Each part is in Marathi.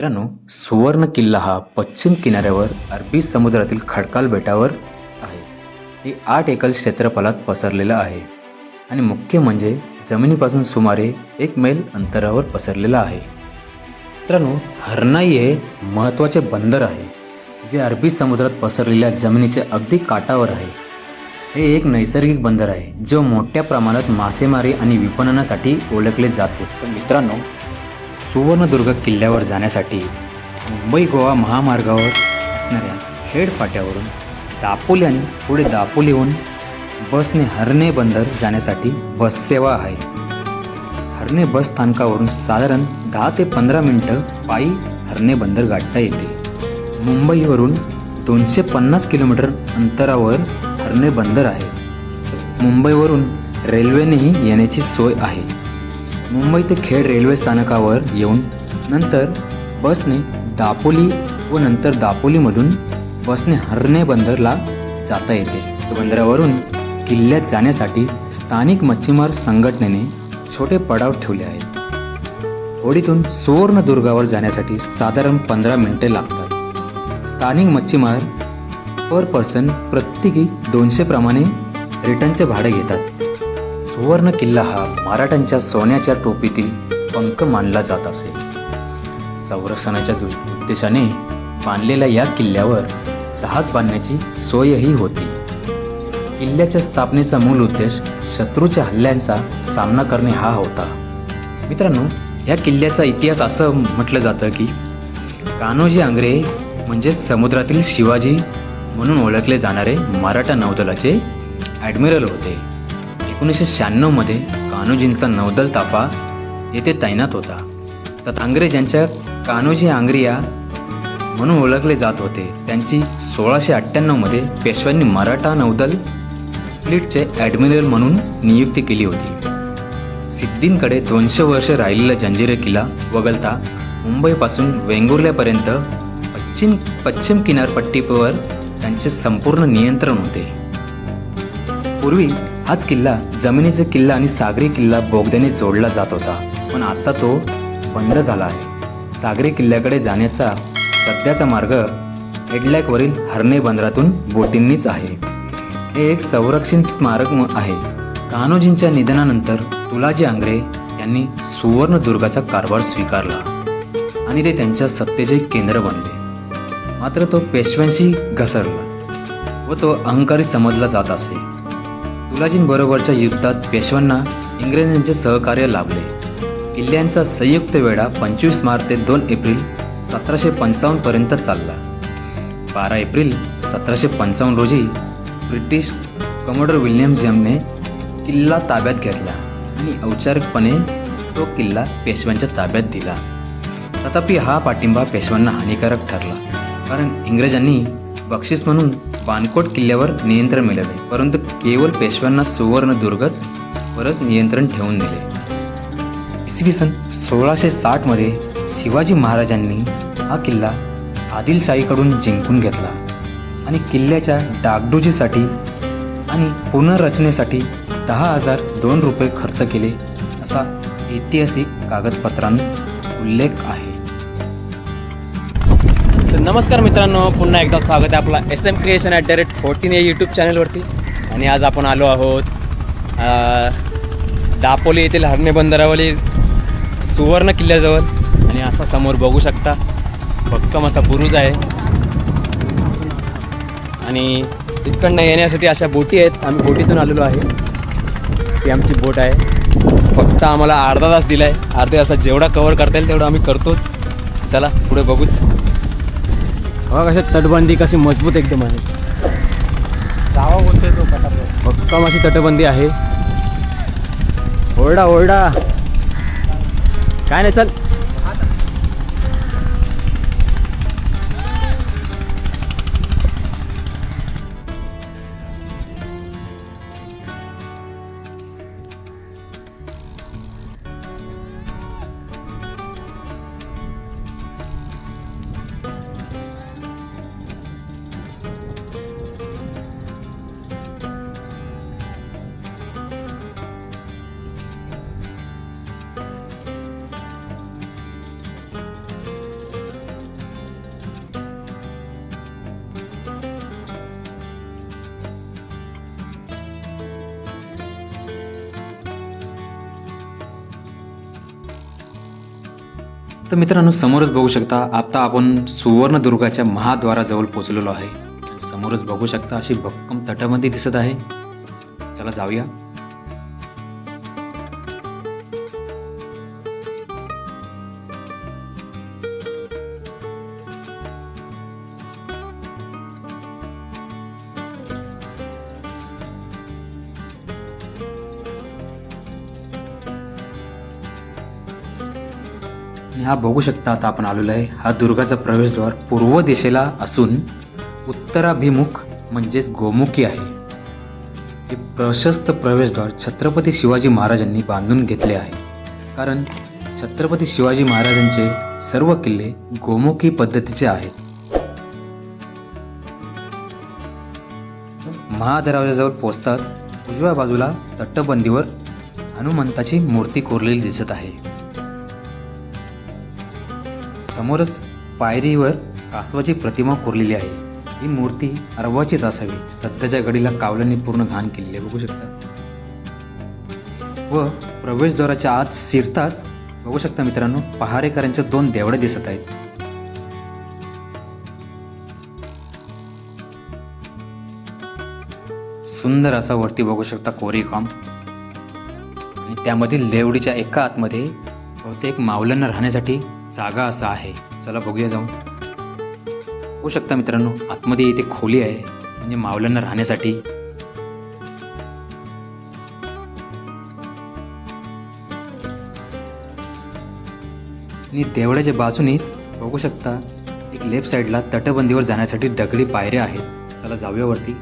मित्रांनो सुवर्ण किल्ला हा पश्चिम किनाऱ्यावर अरबी समुद्रातील खडकाल बेटावर आहे. हे आठ एकल क्षेत्रफळात पसरलेलं आहे आणि मुख्य म्हणजे जमिनीपासून सुमारे एक मैल अंतरावर पसरलेलं आहे. मित्रांनो हरनाई हे महत्त्वाचे बंदर आहे जे अरबी समुद्रात पसरलेल्या जमिनीच्या अगदी काठावर आहे. हे एक नैसर्गिक बंदर आहे जो मोठ्या प्रमाणात मासेमारी आणि विपणनासाठी ओळखले जाते मित्रांनो सुवर्णदुर्ग किल्ल्यावर जाण्यासाठी मुंबई गोवा महामार्गावर असणाऱ्या खेड फाट्यावरून दापोली आणि पुढे दापोलीहून बसने हरणे बंदर जाण्यासाठी बससेवा आहे. हरणे बस स्थानकावरून साधारण दहा ते पंधरा मिनटं पायी हरणे बंदर गाठता येते. मुंबईवरून दोनशे पन्नास किलोमीटर अंतरावर हरणे बंदर आहे. मुंबईवरून रेल्वेनेही येण्याची सोय आहे. मुंबई ते खेड रेल्वे स्थानकावर येऊन नंतर बसने दापोली व नंतर दापोलीमधून बसने हरणे बंदरला जाता येते. बंदरावरून किल्ल्यात जाण्यासाठी स्थानिक मच्छीमार संघटनेने छोटे पडाव ठेवले आहेत. होडीतून सुवर्णदुर्गावर जाण्यासाठी साधारण पंधरा मिनिटे लागतात. स्थानिक मच्छीमार पर पर्सन प्रत्येकी दोनशे प्रमाणे रिटर्नचे भाडे घेतात. सुवर्ण किल्ला हा मराठ्यांच्या सोन्याच्या टोपीतील पंख मानला जात असे. संरक्षणाच्या उद्देशाने बांधलेल्या या किल्ल्यावर जहाज बांधण्याची सोयही होती. किल्ल्याच्या स्थापनेचा मूल उद्देश शत्रूच्या हल्ल्यांचा सामना करणे हा होता. मित्रांनो या किल्ल्याचा इतिहास असं म्हटलं जातं की कान्होजी आंग्रे म्हणजे समुद्रातील शिवाजी म्हणून ओळखले जाणारे मराठा नौदलाचे ॲडमिरल होते. एकोणीसशे शहाण्णवमध्ये कान्होजींचा नौदल ताफा येथे तैनात होता. तर अंग्रेज यांच्या कान्होजी आंग्रिया म्हणून ओळखले जात होते. त्यांची सोळाशे अठ्ठ्याण्णवमध्ये पेशव्यांनी मराठा नौदल फ्लीटचे ॲडमिरल म्हणून नियुक्ती केली होती. सिद्धींकडे दोनशे वर्ष राहिलेला जंजिरे किल्ला वगळता मुंबईपासून वेंगुर्ल्यापर्यंत पश्चिम पश्चिम किनारपट्टीवर त्यांचे संपूर्ण नियंत्रण होते. पूर्वी हाच किल्ला जमिनीचा किल्ला आणि सागरी किल्ला बोगद्याने जोडला जात होता. पण आता तो बंद झाला आहे. सागरी किल्ल्याकडे जाण्याचा सध्याचा मार्ग हेडलॅकवरील हरणे बंदरातून बोटींनीच आहे. हे एक संरक्षण स्मारक आहे. कान्होजींच्या निधनानंतर तुलाजी आंग्रे यांनी सुवर्णदुर्गाचा कारभार स्वीकारला आणि ते त्यांच्या सत्तेचे केंद्र बनले. मात्र तो पेशव्यांशी घसरला व तो अहंकारी समजला जात असे. तुलाजींबरोबरच्या युद्धात पेशव्यांना इंग्रजांचे सहकार्य लाभले. किल्ल्यांचा संयुक्त वेढा पंचवीस मार्च ते दोन एप्रिल सतराशे पंचावन्न पर्यंत चालला. बारा एप्रिल सतराशे पंचावन्न रोजी ब्रिटिश कमोडर विल्यम्स यांनी किल्ला ताब्यात घेतला आणि औपचारिकपणे तो किल्ला पेशव्यांच्या ताब्यात दिला. तथापि हा पाठिंबा पेशव्यांना हानिकारक ठरला कारण इंग्रजांनी बक्षीस म्हणून बानकोट किल्ल्यावर नियंत्रण मिळवले परंतु केवळ पेशव्यांना सुवर्णदुर्गच परत नियंत्रण ठेवून दिले. इसवी सन सोळाशे साठमध्ये शिवाजी महाराजांनी हा किल्ला आदिलशाहीकडून जिंकून घेतला आणि किल्ल्याच्या डागडुजीसाठी आणि पुनर्रचनेसाठी दहा हजार दोन रुपये खर्च केले असा ऐतिहासिक कागदपत्रांत उल्लेख आहे. नमस्कार मित्रांनो पुन्हा एकदा स्वागत आहे आपला S M creation at the rate fourteen या यूट्यूब चॅनलवरती आणि आज आपण आलो आहोत दापोली येथील हरणे बंदरावरील सुवर्ण किल्ल्याजवळ. आणि असा समोर बघू शकता भक्कम असा बुरुज आहे. आणि तिकडनं येण्यासाठी अशा बोटी आहेत. आम्ही बोटीतून आलेलो आहे. ती आमची बोट आहे. फक्त आम्हाला अर्धा तास दिला आहे अर्ध्या तासात जेवढा कवर करता येईल तेवढं आम्ही करतोच. चला पुढे बघूच. बघा कशी तटबंदी कशी मजबूत एकदम आहे. जावा बोलते तो भक्कम अशी तटबंदी आहे. ओरडा ओरडा. काय नाही चल. तर मित्रांनो समोरच बघू शकता आता आपण सुवर्णदुर्गाच्या महाद्वाराजवळ पोचलेलो आहे. समोरच बघू शकता अशी भक्कम तटबंदी दिसत आहे. चला जाऊया. आणि हा बघू शकता आता आपण आलेलो आहे. हा दुर्गाचा प्रवेशद्वार पूर्व दिशेला असून उत्तराभिमुख म्हणजेच गोमुखी आहे. हे प्रशस्त प्रवेशद्वार छत्रपती शिवाजी महाराजांनी बांधून घेतले आहे. कारण छत्रपती शिवाजी महाराजांचे सर्व किल्ले गोमुखी पद्धतीचे आहेत. महादरवाजाजवळ पोचताच उजव्या बाजूला तटबंदीवर हनुमंताची मूर्ती कोरलेली दिसत आहे. समोरच पायरीवर कासवाची प्रतिमा कोरलेली आहे. ही मूर्ती अरवाचीच असावी. सध्याच्या घडीला कावल्यांनी पूर्ण घाण केलेली आहे. बघू शकता. व प्रवेशद्वाराच्या आत शिरताच बघू शकता मित्रांनो पहारेकरांच्या दोन देवड्या दिसत आहेत. सुंदर असा वरती बघू शकता कोरीकाम आणि त्यामधील देवडीच्या एका आतमध्ये बहुतेक मावल्यांना राहण्यासाठी जागा असा आहे. चला बघूया जाऊन. होऊ शकता मित्रांनो आतमध्ये इथे खोली आहे म्हणजे मावल्यांना राहण्यासाठी. आणि देवळाच्या बाजूनेच बघू शकता एक लेफ्ट साईडला तटबंदीवर जाण्यासाठी दगडी पायऱ्या आहेत. चला जाऊया वरती.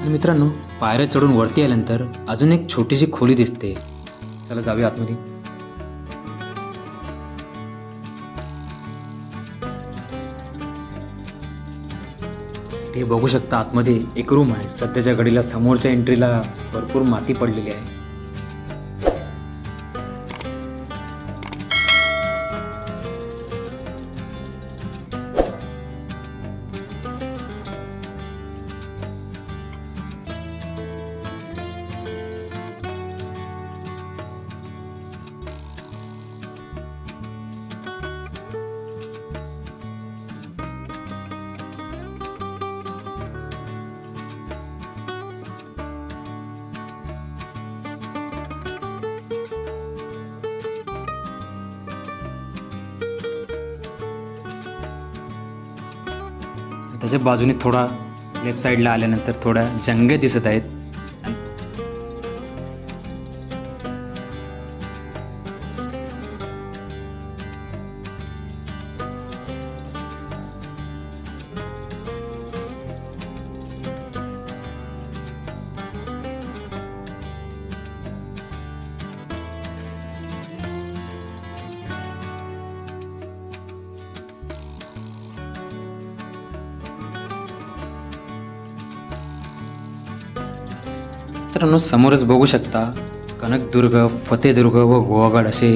आणि मित्रांनो पायऱ्या चढून वरती आल्यानंतर अजून एक छोटीशी खोली दिसते. चला जाऊया आतमध्ये. ते बघू शकता आतमध्ये एक रूम आहे. सध्याच्या घडीला समोरच्या एंट्रीला भरपूर माती पडलेली आहे. त्याच्या बाजूने थोडा लेफ्ट साईडला आल्यानंतर थोड्या जंगे दिसत आहेत. मित्रांनो समोरच बघू शकता कनकदुर्ग फतेदुर्ग व गोवागड असे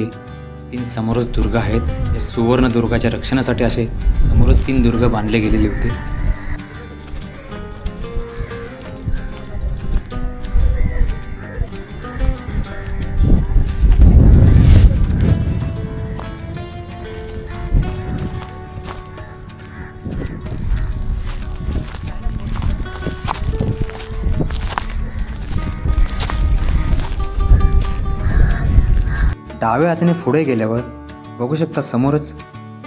तीन समोरच दुर्ग आहेत. या सुवर्ण दुर्गाच्या रक्षणासाठी असे समोरच तीन दुर्ग बांधले गेलेले होते. डाव्या हाताने पुढे गेल्यावर बघू शकता समोरच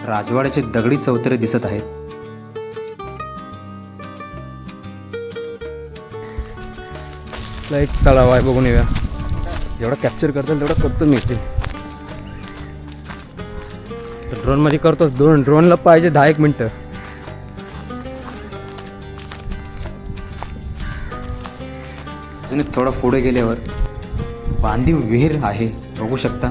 राजवाड्याचे दगडी चौतरे दिसत आहेत. एक तलाव आहे बघून येऊया. जेवढा कॅप्चर करता येईल तेवढा करतो मी इथे. ड्रोनमध्ये करतोच दोन. ड्रोनला पाहिजे दहा एक मिनटं. अजून थोडं पुढे गेल्यावर बांधीव विहीर आहे बघू शकता.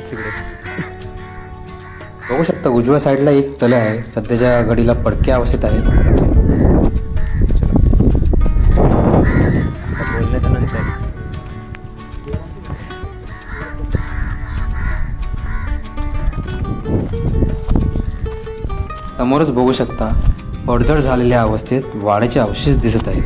किल्ले आहेत तिकडे. बघू शकता उजव्या साईडला एक तले आहे. सध्याच्या घडीला पडक्या अवस्थेत आहे. आता बोलण्याच्या नंतर. समोरच बघू शकता पडझड झालेल्या अवस्थेत वाड्याचे अवशेष दिसत आहे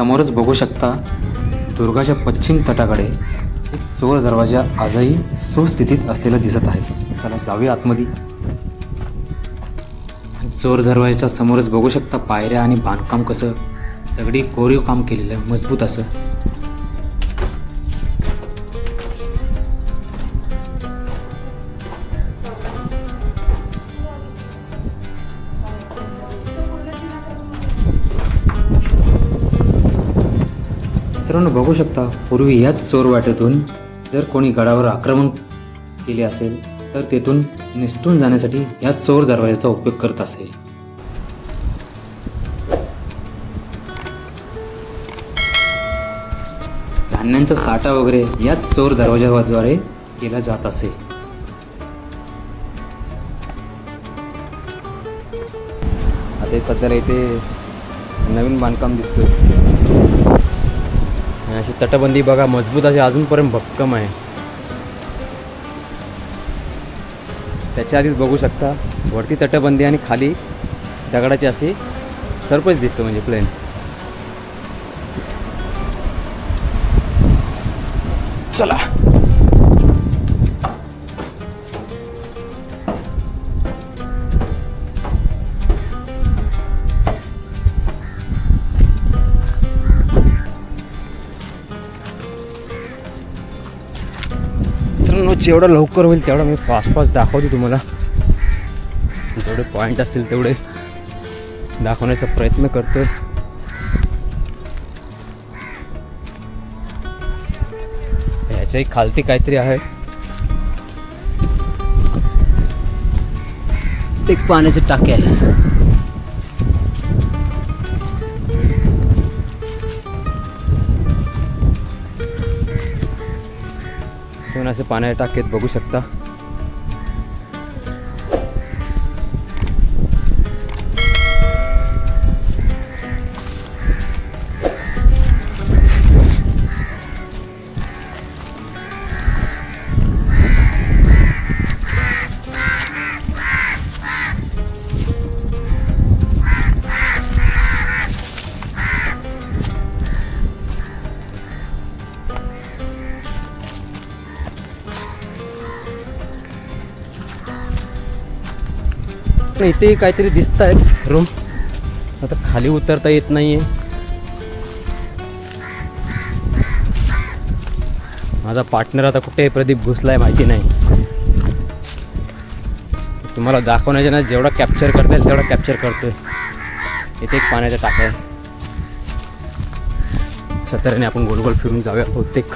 समोरच बघू शकता दुर्गाच्या पश्चिम तटाकडे एक चोर दरवाजा आजही सुस्थितीत असलेला दिसत आहे. चला जाऊया आतमध्ये. चोर दरवाजाच्या समोरच बघू शकता पायऱ्या आणि बांधकाम कसं दगडी कोरीव काम केलेलं मजबूत असं. मित्रांनो बघू शकता पूर्वी याच चोर वाटेतून जर कोणी गडावर आक्रमण केले असेल तर तेथून निसटून जाण्यासाठी याच चोर दरवाजाचा उपयोग करत असे धान्यांचा साठा वगैरे याच चोर दरवाजाद्वारे केला जात असे. आता सध्याला इथे नवीन बांधकाम दिसतोय. आणि अशी तटबंदी बघा मजबूत अशी अजूनपर्यंत भक्कम आहे. त्याच्या आधीच बघू शकता वरती तटबंदी आणि खाली दगडाची अशी सरपंच दिसतो म्हणजे प्लेन चला. मित्रांनो जेवढं लवकर होईल तेवढं मी फास्ट फास्ट दाखवतो तुम्हाला. जेवढे पॉईंट असतील तेवढे दाखवण्याचा प्रयत्न करतो ह्याच्याही खालती काहीतरी आहे. एक पाण्याची टाकी आहे. तुम्ही असे पाण्याच्या टाकेत बघू शकता. पण इथे काहीतरी दिसत आहेत रूम आता खाली उतरता येत नाही आहे माझा पार्टनर आता कुठे प्रदीप घुसला आहे माहिती नाही. तुम्हाला दाखवण्याच्या ना जेवढा कॅप्चर करता येईल तेवढा कॅप्चर करतोय. इथे एक पाण्याचा टाका आहे. सत्तराने आपण गोल गोल फिरून जाऊया बहुतेक.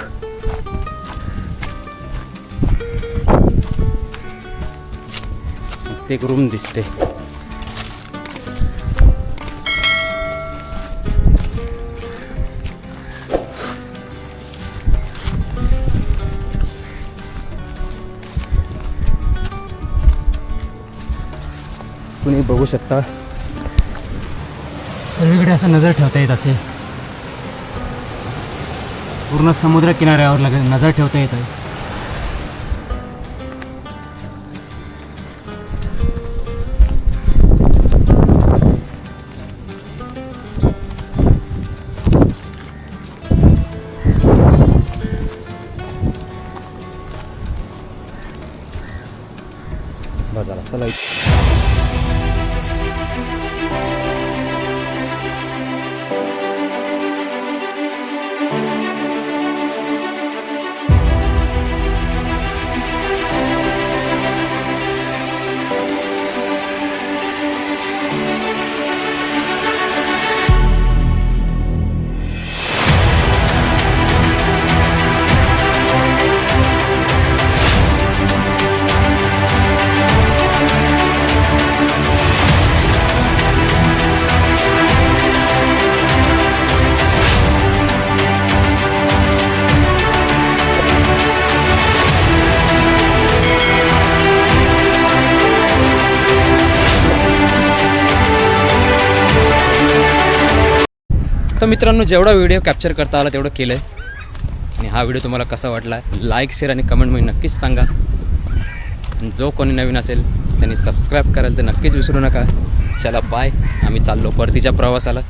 एक रूम दिसते. तुम्ही बघू शकता. सर्वीकडे असं नजर ठेवता येत असे पूर्ण समुद्र किनाऱ्यावर लग नजर ठेवता येत आहे. तर मित्रांनो जेवढा व्हिडिओ कॅप्चर करता आला तेवढं केलं आहे आणि हा व्हिडिओ तुम्हाला कसा वाटला लाईक शेअर आणि कमेंटमध्ये नक्कीच सांगा. जो कोणी नवीन असेल त्यांनी सबस्क्राईब करायला तर नक्कीच विसरू नका. चला बाय आम्ही चाललो परतीच्या प्रवासाला.